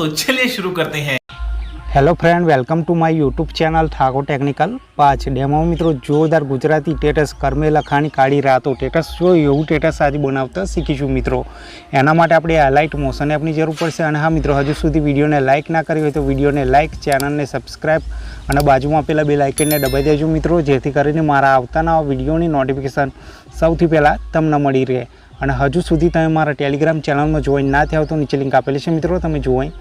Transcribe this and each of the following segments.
तो चलिए शुरू करते हैं hello friend welcome to my YouTube channel Thakor technical પાંચ ડેમો મિત્રો જોરદાર ગુજરાતી ટેટસ કરમે લખાણી કાળી રાતો ટેટસ જો એવું ટેટસ આજે બનાવતા શીખીશું મિત્રો એના માટે આપણે હાઇલાઇટ મોશન એપની જરૂર પડશે અને હા મિત્રો હજુ સુધી વિડીયોને લાઇક ના કરી હોય તો વિડીયોને લાઇક ચેનલને સબસ્ક્રાઇબ અને બાજુમાં પેલા બે લાઇકનને દબાઈ દેજો મિત્રો જેથી કરીને મારા આવતા નવા વિડીયોની નોટિફિકેશન સૌથી પહેલાં તમને મળી રહે અને હજુ સુધી તમે મારા ટેલિગ્રામ ચેનલમાં જોઈન ના થયા તો નીચે લિંક આપેલી છે. મિત્રો, તમે જોઈન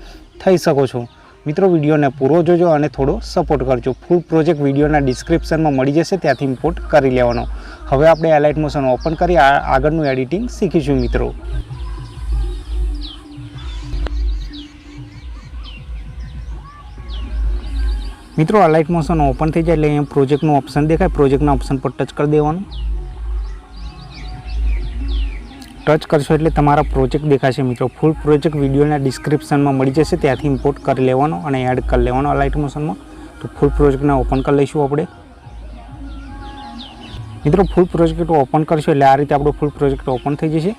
થઈ શકો છો. મિત્રો, વિડીયોને પૂરો જોજો અને થોડો સપોર્ટ કરજો. ફૂલ પ્રોજેક્ટ વિડીયોના ડિસ્ક્રિપ્શનમાં મળી જશે. ત્યાંથી ઇમ્પોર્ટ કરી લેવાનો. હવે આપણે એલાઇટ મોશન ઓપન કરી આગળનું એડિટિંગ શીખીશું, મિત્રો. મિત્રો અલાઇટ મોશન ઓપન થઈ જાય એટલે અહીંયા પ્રોજેક્ટનું ઓપ્શન દેખાય. પ્રોજેક્ટના ઓપ્શન પર ટચ કરી દેવાનું. ટચ કરશો એટલે તમારા પ્રોજેક્ટ દેખાશે મિત્રો. ફૂલ પ્રોજેક્ટ વિડીયોના ડિસ્ક્રિપ્શનમાં મળી જશે. ત્યાંથી ઇમ્પોર્ટ કરી લેવાનો અને એડ કરી લેવાનો લાઇટ મોશનમાં તો ફૂલ પ્રોજેક્ટને ઓપન કરી લઈશું આપણે. મિત્રો ફૂલ પ્રોજેક્ટ ઓપન કરશો એટલે આ રીતે આપણો ફૂલ પ્રોજેક્ટ ઓપન થઈ જશે.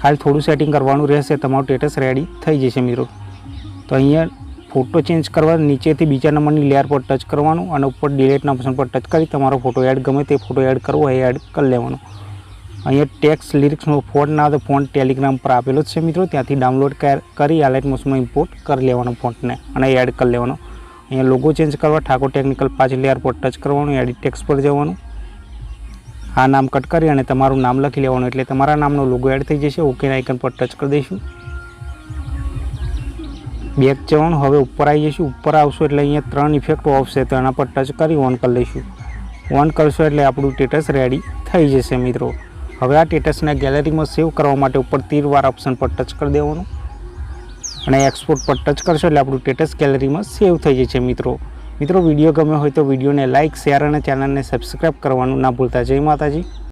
ખાલી થોડું સેટિંગ કરવાનું રહેશે. તમારું સ્ટેટસ રેડી થઈ જશે મિત્રો. તો અહીંયા ફોટો ચેન્જ કરવા, નીચેથી બીજા નંબરની લેયર પર ટચ કરવાનું અને ઉપર ડિલેટના ઓપ્શન પર ટચ કરી તમારો ફોટો એડ ગમે તે ફોટો એડ કરવો એ એડ કરી લેવાનો. અહીંયા ટેક્સ લિરિક્સનો ફોન્ટ ના તો ફોન્ટ ટેલિગ્રામ પર આપેલો છે મિત્રો. ત્યાંથી ડાઉનલોડ કરી આલેટ મોશનમાં ઇમ્પોર્ટ કરી લેવાનો ફોન્ટને અને એડ કરી લેવાનો. અહીંયા લોગો ચેન્જ કરવા, ઠાકોર ટેકનિકલ પાંચ લેયર ટચ કરવાનું એડિટ ટેક્સ પર જવાનું. આ નામ કટ કરી અને તમારું નામ લખી લેવાનું એટલે તમારા નામનો લોગો એડ થઈ જશે. ઓકે આઇકન પર ટચ કરી દઈશું. બેક જવાનું, હવે ઉપર આવી જઈશું. ઉપર આવશું એટલે અહીંયા ત્રણ ઇફેક્ટ આવશે તો એના પર ટચ કરી ઓન કરી લઈશું ઓન કરશો એટલે આપણું સ્ટેટસ રેડી થઈ જશે મિત્રો. હવે આ સ્ટેટસને ગેલેરીમાં સેવ કરવા માટે ઉપર તીરવાર ઓપ્શન પર ટચ કરી દેવાનું. અને એક્સપોર્ટ પર ટચ કરશો એટલે આપણું સ્ટેટસ ગેલેરીમાં સેવ થઈ જશે મિત્રો. મિત્રો વીડિયો ગમ્યો હોય તો વિડીયોને લાઇક શેર અને ચેનલને સબસ્ક્રાઈબ કરવાનું ના ભૂલતા. જય માતાજી.